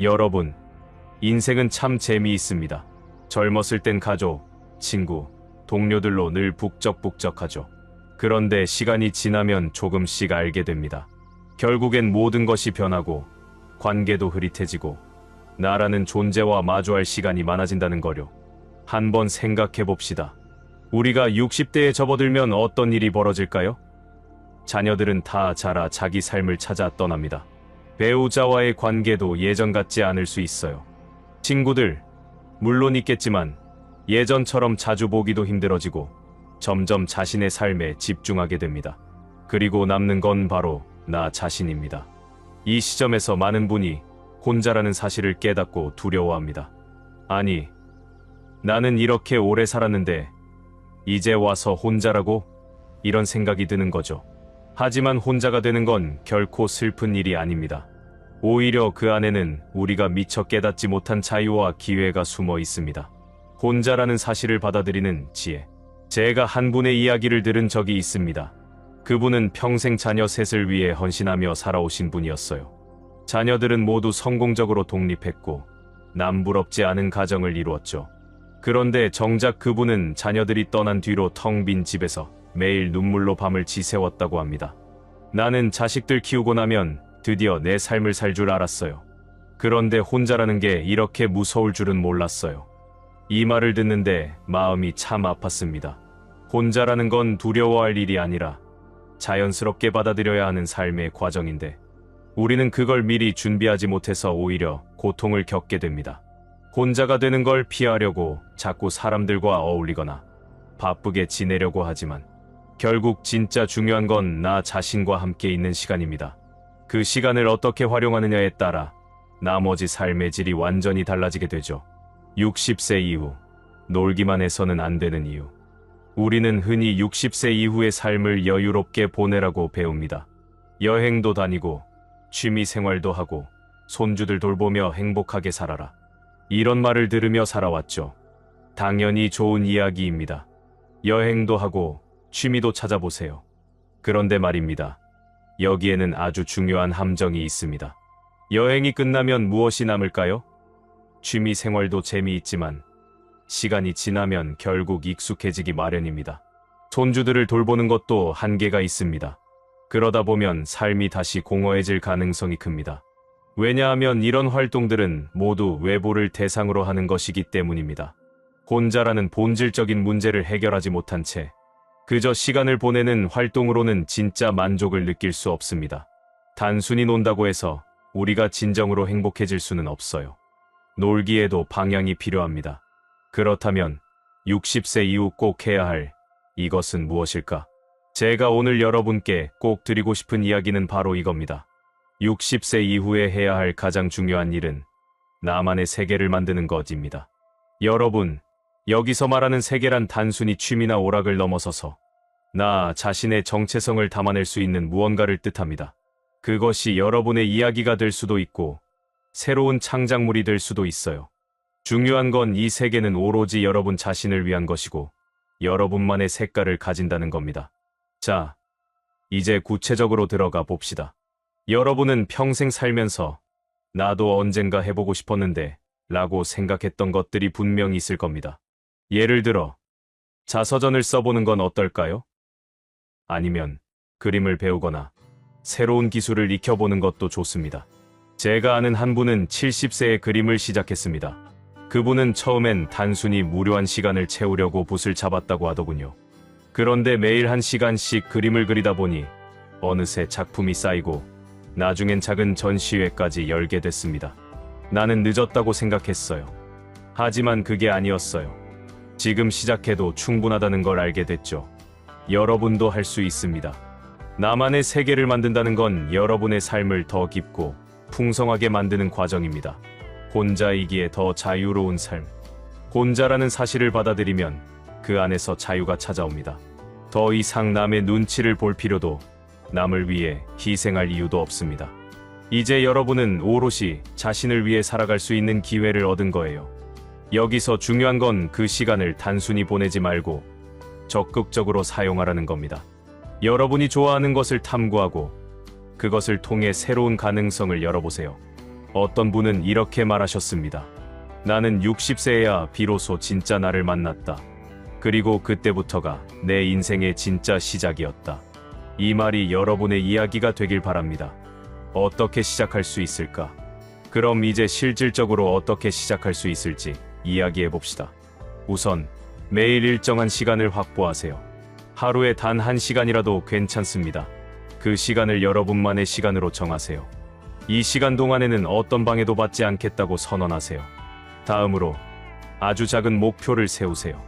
여러분, 인생은 참 재미있습니다. 젊었을 땐 가족, 친구, 동료들로 늘 북적북적하죠. 그런데 시간이 지나면 조금씩 알게 됩니다. 결국엔 모든 것이 변하고 관계도 흐릿해지고 나라는 존재와 마주할 시간이 많아진다는 거요. 한번 생각해 봅시다. 우리가 60대에 접어들면 어떤 일이 벌어질까요? 자녀들은 다 자라 자기 삶을 찾아 떠납니다. 배우자와의 관계도 예전 같지 않을 수 있어요. 친구들, 물론 있겠지만 예전처럼 자주 보기도 힘들어지고 점점 자신의 삶에 집중하게 됩니다. 그리고 남는 건 바로 나 자신입니다. 이 시점에서 많은 분이 혼자라는 사실을 깨닫고 두려워합니다. 아니, 나는 이렇게 오래 살았는데 이제 와서 혼자라고? 이런 생각이 드는 거죠. 하지만 혼자가 되는 건 결코 슬픈 일이 아닙니다. 오히려 그 안에는 우리가 미처 깨닫지 못한 자유와 기회가 숨어 있습니다. 혼자라는 사실을 받아들이는 지혜. 제가 한 분의 이야기를 들은 적이 있습니다. 그분은 평생 자녀 셋을 위해 헌신하며 살아오신 분이었어요. 자녀들은 모두 성공적으로 독립했고 남부럽지 않은 가정을 이루었죠. 그런데 정작 그분은 자녀들이 떠난 뒤로 텅 빈 집에서 매일 눈물로 밤을 지새웠다고 합니다. 나는 자식들 키우고 나면 드디어 내 삶을 살 줄 알았어요. 그런데 혼자라는 게 이렇게 무서울 줄은 몰랐어요. 이 말을 듣는데 마음이 참 아팠습니다. 혼자라는 건 두려워할 일이 아니라 자연스럽게 받아들여야 하는 삶의 과정인데 우리는 그걸 미리 준비하지 못해서 오히려 고통을 겪게 됩니다. 혼자가 되는 걸 피하려고 자꾸 사람들과 어울리거나 바쁘게 지내려고 하지만 결국 진짜 중요한 건 나 자신과 함께 있는 시간입니다. 그 시간을 어떻게 활용하느냐에 따라 나머지 삶의 질이 완전히 달라지게 되죠. 60세 이후 놀기만 해서는 안 되는 이유. 우리는 흔히 60세 이후의 삶을 여유롭게 보내라고 배웁니다. 여행도 다니고 취미 생활도 하고 손주들 돌보며 행복하게 살아라. 이런 말을 들으며 살아왔죠. 당연히 좋은 이야기입니다. 여행도 하고 취미도 찾아보세요. 그런데 말입니다. 여기에는 아주 중요한 함정이 있습니다. 여행이 끝나면 무엇이 남을까요? 취미 생활도 재미있지만 시간이 지나면 결국 익숙해지기 마련입니다. 손주들을 돌보는 것도 한계가 있습니다. 그러다 보면 삶이 다시 공허해질 가능성이 큽니다. 왜냐하면 이런 활동들은 모두 외부를 대상으로 하는 것이기 때문입니다. 혼자라는 본질적인 문제를 해결하지 못한 채 그저 시간을 보내는 활동으로는 진짜 만족을 느낄 수 없습니다. 단순히 논다고 해서 우리가 진정으로 행복해질 수는 없어요. 놀기에도 방향이 필요합니다. 그렇다면 60세 이후 꼭 해야 할 이것은 무엇일까? 제가 오늘 여러분께 꼭 드리고 싶은 이야기는 바로 이겁니다. 60세 이후에 해야 할 가장 중요한 일은 나만의 세계를 만드는 것입니다. 여러분, 여기서 말하는 세계란 단순히 취미나 오락을 넘어서서 나 자신의 정체성을 담아낼 수 있는 무언가를 뜻합니다. 그것이 여러분의 이야기가 될 수도 있고 새로운 창작물이 될 수도 있어요. 중요한 건 이 세계는 오로지 여러분 자신을 위한 것이고 여러분만의 색깔을 가진다는 겁니다. 자, 이제 구체적으로 들어가 봅시다. 여러분은 평생 살면서 나도 언젠가 해보고 싶었는데 라고 생각했던 것들이 분명히 있을 겁니다. 예를 들어, 자서전을 써보는 건 어떨까요? 아니면 그림을 배우거나 새로운 기술을 익혀보는 것도 좋습니다. 제가 아는 한 분은 70세에 그림을 시작했습니다. 그분은 처음엔 단순히 무료한 시간을 채우려고 붓을 잡았다고 하더군요. 그런데 매일 한 시간씩 그림을 그리다 보니 어느새 작품이 쌓이고 나중엔 작은 전시회까지 열게 됐습니다. 나는 늦었다고 생각했어요. 하지만 그게 아니었어요. 지금 시작해도 충분하다는 걸 알게 됐죠. 여러분도 할 수 있습니다. 나만의 세계를 만든다는 건 여러분의 삶을 더 깊고 풍성하게 만드는 과정입니다. 혼자이기에 더 자유로운 삶. 혼자라는 사실을 받아들이면 그 안에서 자유가 찾아옵니다. 더 이상 남의 눈치를 볼 필요도 남을 위해 희생할 이유도 없습니다. 이제 여러분은 오롯이 자신을 위해 살아갈 수 있는 기회를 얻은 거예요. 여기서 중요한 건 그 시간을 단순히 보내지 말고 적극적으로 사용하라는 겁니다. 여러분이 좋아하는 것을 탐구하고 그것을 통해 새로운 가능성을 열어보세요. 어떤 분은 이렇게 말하셨습니다. 나는 60세야 비로소 진짜 나를 만났다. 그리고 그때부터가 내 인생의 진짜 시작이었다. 이 말이 여러분의 이야기가 되길 바랍니다. 어떻게 시작할 수 있을까? 그럼 이제 실질적으로 어떻게 시작할 수 있을지 이야기해 봅시다. 우선 매일 일정한 시간을 확보하세요. 하루에 단 한 시간이라도 괜찮습니다. 그 시간을 여러분만의 시간으로 정하세요. 이 시간 동안에는 어떤 방해도 받지 않겠다고 선언하세요. 다음으로 아주 작은 목표를 세우세요.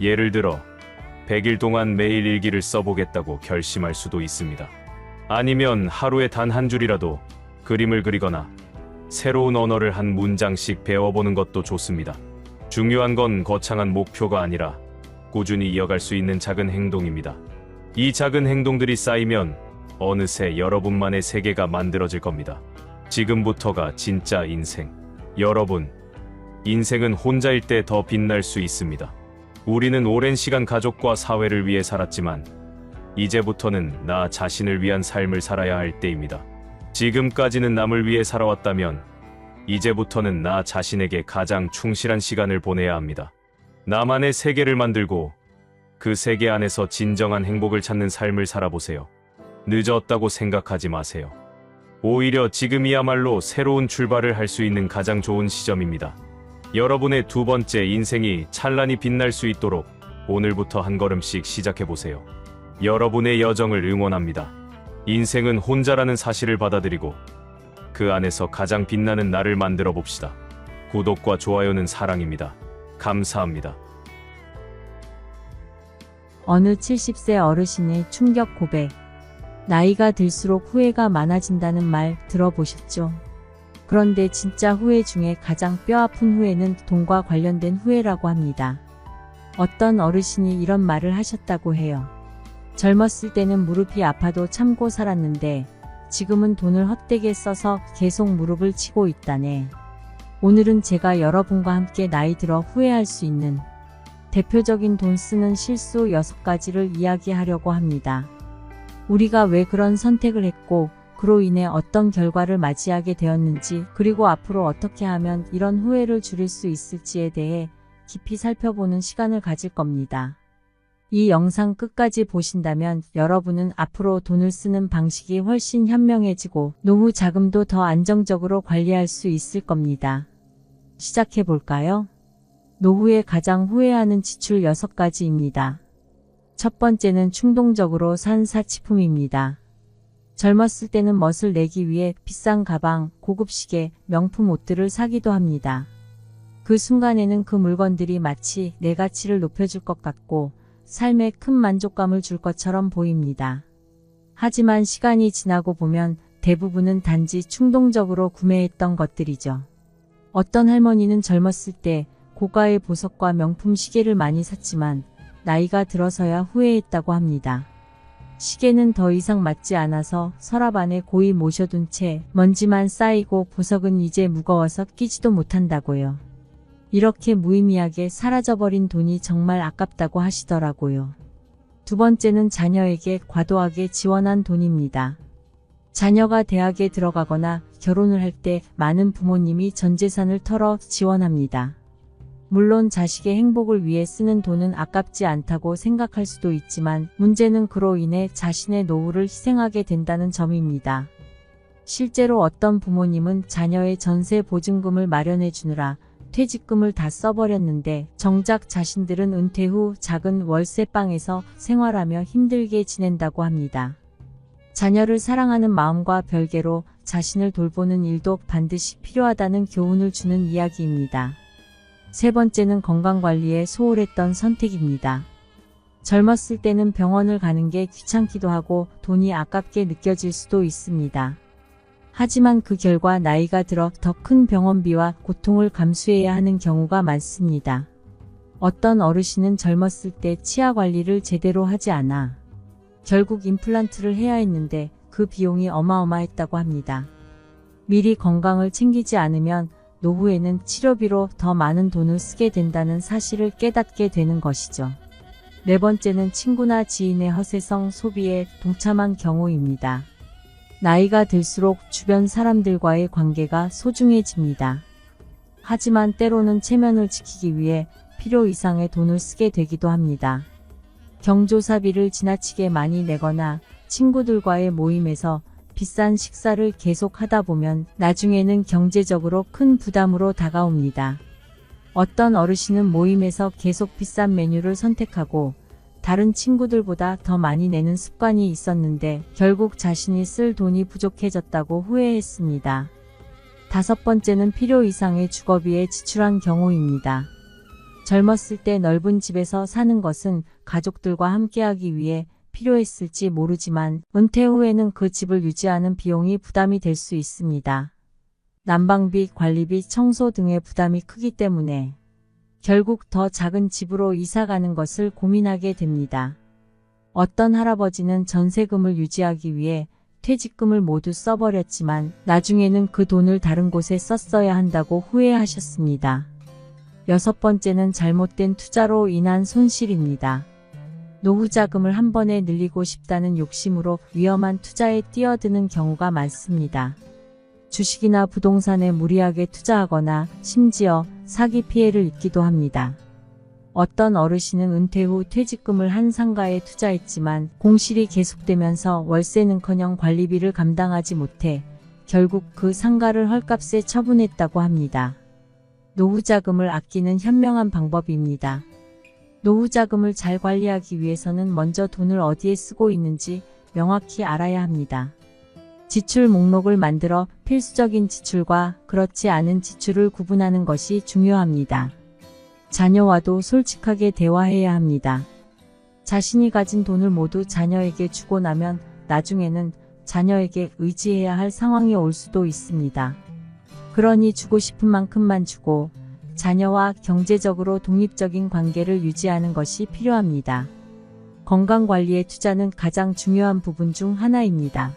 예를 들어 100일 동안 매일 일기를 써보겠다고 결심할 수도 있습니다. 아니면 하루에 단 한 줄이라도 그림을 그리거나 새로운 언어를 한 문장씩 배워보는 것도 좋습니다. 중요한 건 거창한 목표가 아니라 꾸준히 이어갈 수 있는 작은 행동입니다. 이 작은 행동들이 쌓이면 어느새 여러분만의 세계가 만들어질 겁니다. 지금부터가 진짜 인생. 여러분, 인생은 혼자일 때 더 빛날 수 있습니다. 우리는 오랜 시간 가족과 사회를 위해 살았지만, 이제부터는 나 자신을 위한 삶을 살아야 할 때입니다. 지금까지는 남을 위해 살아왔다면, 이제부터는 나 자신에게 가장 충실한 시간을 보내야 합니다. 나만의 세계를 만들고, 그 세계 안에서 진정한 행복을 찾는 삶을 살아보세요. 늦었다고 생각하지 마세요. 오히려 지금이야말로 새로운 출발을 할 수 있는 가장 좋은 시점입니다. 여러분의 두 번째 인생이 찬란히 빛날 수 있도록 오늘부터 한 걸음씩 시작해 보세요. 여러분의 여정을 응원합니다. 인생은 혼자라는 사실을 받아들이고 그 안에서 가장 빛나는 나를 만들어 봅시다. 구독과 좋아요는 사랑입니다. 감사합니다. 어느 70세 어르신의 충격 고백. 나이가 들수록 후회가 많아진다는 말 들어보셨죠? 그런데 진짜 후회 중에 가장 뼈아픈 후회는 돈과 관련된 후회라고 합니다. 어떤 어르신이 이런 말을 하셨다고 해요. 젊었을 때는 무릎이 아파도 참고 살았는데 지금은 돈을 헛되게 써서 계속 무릎을 치고 있다네. 오늘은 제가 여러분과 함께 나이 들어 후회할 수 있는 대표적인 돈 쓰는 실수 6가지를 이야기하려고 합니다. 우리가 왜 그런 선택을 했고, 그로 인해 어떤 결과를 맞이하게 되었는지, 그리고 앞으로 어떻게 하면 이런 후회를 줄일 수 있을지에 대해 깊이 살펴보는 시간을 가질 겁니다. 이 영상 끝까지 보신다면 여러분은 앞으로 돈을 쓰는 방식이 훨씬 현명해지고 노후 자금도 더 안정적으로 관리할 수 있을 겁니다. 시작해 볼까요? 노후에 가장 후회하는 지출 6가지입니다. 첫 번째는 충동적으로 산 사치품입니다. 젊었을 때는 멋을 내기 위해 비싼 가방, 고급 시계, 명품 옷들을 사기도 합니다. 그 순간에는 그 물건들이 마치 내 가치를 높여줄 것 같고 삶에 큰 만족감을 줄 것처럼 보입니다. 하지만 시간이 지나고 보면 대부분은 단지 충동적으로 구매했던 것들이죠. 어떤 할머니는 젊었을 때 고가의 보석과 명품 시계를 많이 샀지만 나이가 들어서야 후회했다고 합니다. 시계는 더 이상 맞지 않아서 서랍 안에 고이 모셔둔 채 먼지만 쌓이고 보석은 이제 무거워서 끼지도 못한다고요. 이렇게 무의미하게 사라져버린 돈이 정말 아깝다고 하시더라고요. 두 번째는 자녀에게 과도하게 지원한 돈입니다. 자녀가 대학에 들어가거나 결혼을 할 때 많은 부모님이 전 재산을 털어 지원합니다. 물론 자식의 행복을 위해 쓰는 돈은 아깝지 않다고 생각할 수도 있지만 문제는 그로 인해 자신의 노후를 희생하게 된다는 점입니다. 실제로 어떤 부모님은 자녀의 전세 보증금을 마련해 주느라 퇴직금을 다 써버렸는데 정작 자신들은 은퇴 후 작은 월세방에서 생활하며 힘들게 지낸다고 합니다. 자녀를 사랑하는 마음과 별개로 자신을 돌보는 일도 반드시 필요하다는 교훈을 주는 이야기입니다. 세 번째는 건강관리에 소홀했던 선택입니다. 젊었을 때는 병원을 가는 게 귀찮기도 하고 돈이 아깝게 느껴질 수도 있습니다. 하지만 그 결과 나이가 들어 더 큰 병원비와 고통을 감수해야 하는 경우가 많습니다. 어떤 어르신은 젊었을 때 치아 관리를 제대로 하지 않아 결국 임플란트를 해야 했는데 그 비용이 어마어마했다고 합니다. 미리 건강을 챙기지 않으면 노후에는 치료비로 더 많은 돈을 쓰게 된다는 사실을 깨닫게 되는 것이죠. 네 번째는 친구나 지인의 허세성 소비에 동참한 경우입니다. 나이가 들수록 주변 사람들과의 관계가 소중해집니다. 하지만 때로는 체면을 지키기 위해 필요 이상의 돈을 쓰게 되기도 합니다. 경조사비를 지나치게 많이 내거나 친구들과의 모임에서 비싼 식사를 계속 하다 보면 나중에는 경제적으로 큰 부담으로 다가옵니다. 어떤 어르신은 모임에서 계속 비싼 메뉴를 선택하고 다른 친구들보다 더 많이 내는 습관이 있었는데 결국 자신이 쓸 돈이 부족해졌다고 후회했습니다. 다섯 번째는 필요 이상의 주거비에 지출한 경우입니다. 젊었을 때 넓은 집에서 사는 것은 가족들과 함께하기 위해 필요했을지 모르지만 은퇴 후에는 그 집을 유지하는 비용이 부담이 될 수 있습니다. 난방비, 관리비, 청소 등의 부담이 크기 때문에 결국 더 작은 집으로 이사 가는 것을 고민하게 됩니다. 어떤 할아버지는 전세금을 유지하기 위해 퇴직금을 모두 써버렸지만 나중에는 그 돈을 다른 곳에 썼어야 한다고 후회하셨습니다. 여섯 번째는 잘못된 투자로 인한 손실입니다. 노후 자금을 한 번에 늘리고 싶다는 욕심으로 위험한 투자에 뛰어드는 경우가 많습니다. 주식이나 부동산에 무리하게 투자하거나 심지어 사기 피해를 입기도 합니다. 어떤 어르신은 은퇴 후 퇴직금을 한 상가에 투자했지만 공실이 계속되면서 월세는커녕 관리비를 감당하지 못해 결국 그 상가를 헐값에 처분했다고 합니다. 노후 자금을 아끼는 현명한 방법입니다. 노후 자금을 잘 관리하기 위해서는 먼저 돈을 어디에 쓰고 있는지 명확히 알아야 합니다. 지출 목록을 만들어 필수적인 지출과 그렇지 않은 지출을 구분하는 것이 중요합니다. 자녀와도 솔직하게 대화해야 합니다. 자신이 가진 돈을 모두 자녀에게 주고 나면 나중에는 자녀에게 의지해야 할 상황이 올 수도 있습니다. 그러니 주고 싶은 만큼만 주고 자녀와 경제적으로 독립적인 관계를 유지하는 것이 필요합니다. 건강관리의 투자는 가장 중요한 부분 중 하나입니다.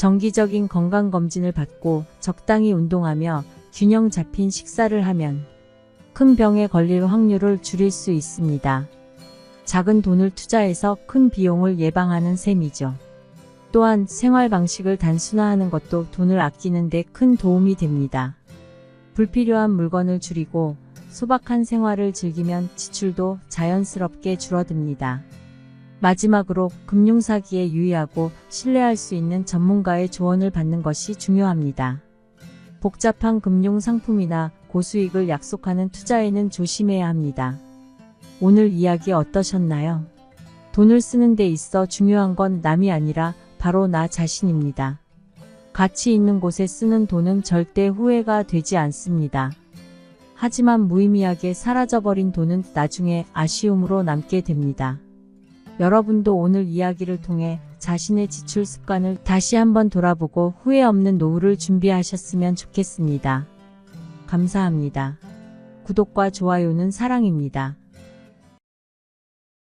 정기적인 건강검진을 받고 적당히 운동하며 균형 잡힌 식사를 하면 큰 병에 걸릴 확률을 줄일 수 있습니다. 작은 돈을 투자해서 큰 비용을 예방하는 셈이죠. 또한 생활 방식을 단순화하는 것도 돈을 아끼는 데 큰 도움이 됩니다. 불필요한 물건을 줄이고 소박한 생활을 즐기면 지출도 자연스럽게 줄어듭니다. 마지막으로 금융사기에 유의하고 신뢰할 수 있는 전문가의 조언을 받는 것이 중요합니다. 복잡한 금융 상품이나 고수익을 약속하는 투자에는 조심해야 합니다. 오늘 이야기 어떠셨나요? 돈을 쓰는 데 있어 중요한 건 남이 아니라 바로 나 자신입니다. 가치 있는 곳에 쓰는 돈은 절대 후회가 되지 않습니다. 하지만 무의미하게 사라져버린 돈은 나중에 아쉬움으로 남게 됩니다. 여러분도 오늘 이야기를 통해 자신의 지출 습관을 다시 한번 돌아보고 후회 없는 노후를 준비하셨으면 좋겠습니다. 감사합니다. 구독과 좋아요는 사랑입니다.